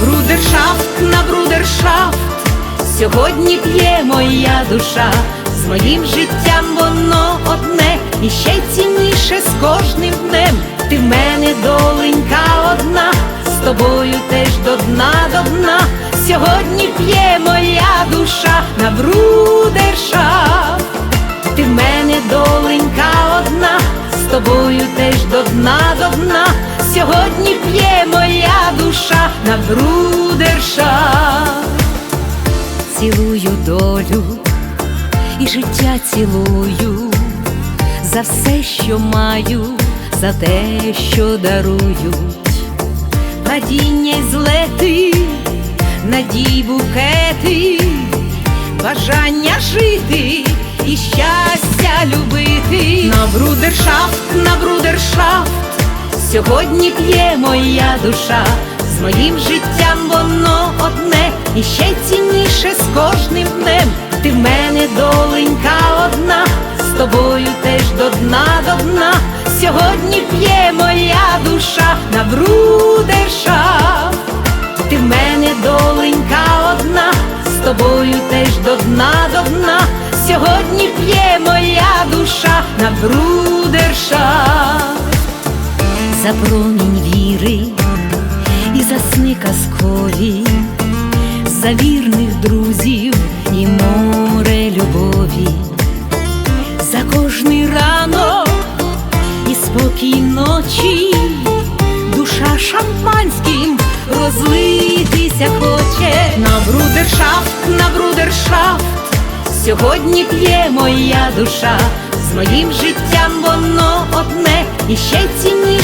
брудершафт, на брудершафт, сьогодні п'є моя душа, з моїм життям воно одне, і ще цінніше з кожним днем. Ти в мене доленька одна, з тобою теж до дна, до дна. Сьогодні п'є моя душа на брудершафт. Ти в мене доленька одна, з тобою теж до дна, до дна. Сьогодні п'є моя душа на брудерша. Цілую долю і життя цілую за все, що маю, за те, що дарують. Падіння й злети, надій букети, бажання жити і щастя любити. На брудершафт, на брудершафт, сьогодні п'є моя душа, з моїм життям воно одне, і ще цінніше з кожним днем. Ти в мене доленька одна, з тобою теж до дна, до дна. Сьогодні п'є моя душа на брудершафт. Ти в мене доленька одна, з тобою теж до дна, до дна. Сьогодні п'є моя душа на брудерша. За промінь віри і за сни казкові, за вірних друзів і море любові, за кожний ранок і спокій ночі, душа шампанським розлитися хоче на брудершафт, на брудершафт. Сьогодні п'є моя душа, з моїм життям воно одне, і ще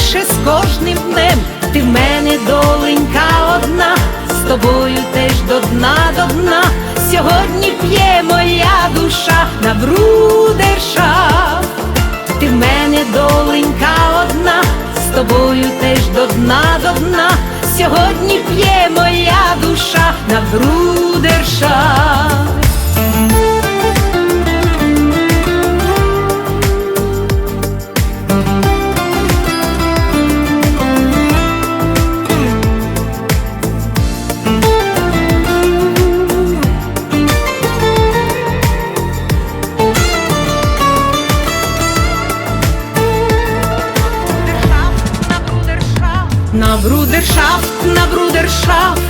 цінніше з кожним днем. Ти в мене доленька одна, з тобою теж до дна, до дна. Сьогодні п'є моя душа на брудершафт. Ти в мене доленька одна, з тобою теж до дна, до дна. Сьогодні п'є моя душа на брудерша. На брудершафт, на брудершафт,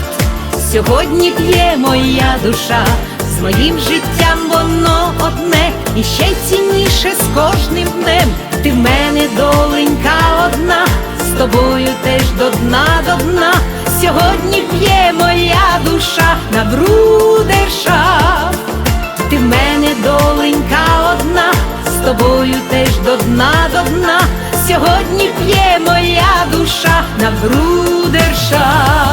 сьогодні п'є моя душа, з моїм життям воно одне, і ще цінніше з кожним днем. Ти в мене доленька одна, з тобою теж до дна, до дна. Сьогодні п'є моя душа на брудершафт. Ти в мене доленька одна, з тобою теж до дна, до дна. Сьогодні п'є моя душа на брудерша.